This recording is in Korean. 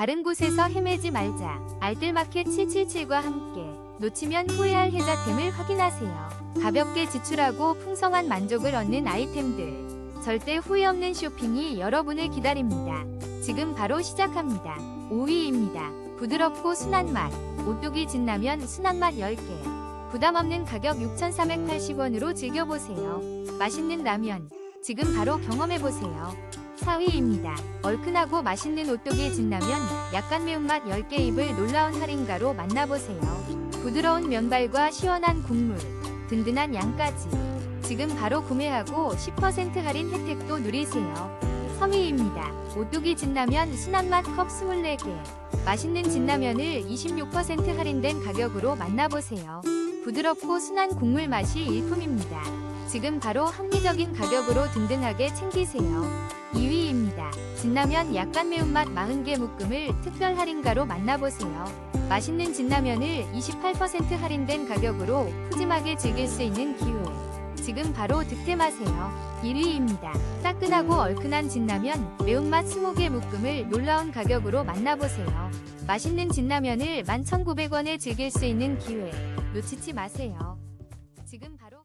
다른 곳에서 헤매지 말자. 알뜰마켓 777과 함께 놓치면 후회할 혜자템을 확인하세요. 가볍게 지출하고 풍성한 만족을 얻는 아이템들. 절대 후회 없는 쇼핑이 여러분을 기다립니다. 지금 바로 시작합니다. 5위입니다. 부드럽고 순한 맛. 오뚜기 진라면 순한 맛 10개. 부담 없는 가격 6,480원으로 즐겨보세요. 맛있는 라면. 지금 바로 경험해보세요. 4위입니다. 얼큰하고 맛있는 오뚜기 진라면 약간 매운맛 10개 입을 놀라운 할인가로 만나보세요. 부드러운 면발과 시원한 국물, 든든한 양까지. 지금 바로 구매하고 10% 할인 혜택도 누리세요. 3위입니다. 오뚜기 진라면 순한맛 컵 24개. 맛있는 진라면을 26% 할인된 가격으로 만나보세요. 부드럽고 순한 국물 맛이 일품입니다. 지금 바로 합리적인 가격으로 든든하게 챙기세요. 2위입니다. 진라면 약간 매운맛 40개 묶음을 특별 할인가로 만나보세요. 맛있는 진라면을 28% 할인된 가격으로 푸짐하게 즐길 수 있는 기회. 지금 바로 득템하세요. 1위입니다. 따끈하고 얼큰한 진라면 매운맛 20개 묶음을 놀라운 가격으로 만나보세요. 맛있는 진라면을 11,900원에 즐길 수 있는 기회. 놓치지 마세요. 지금 바로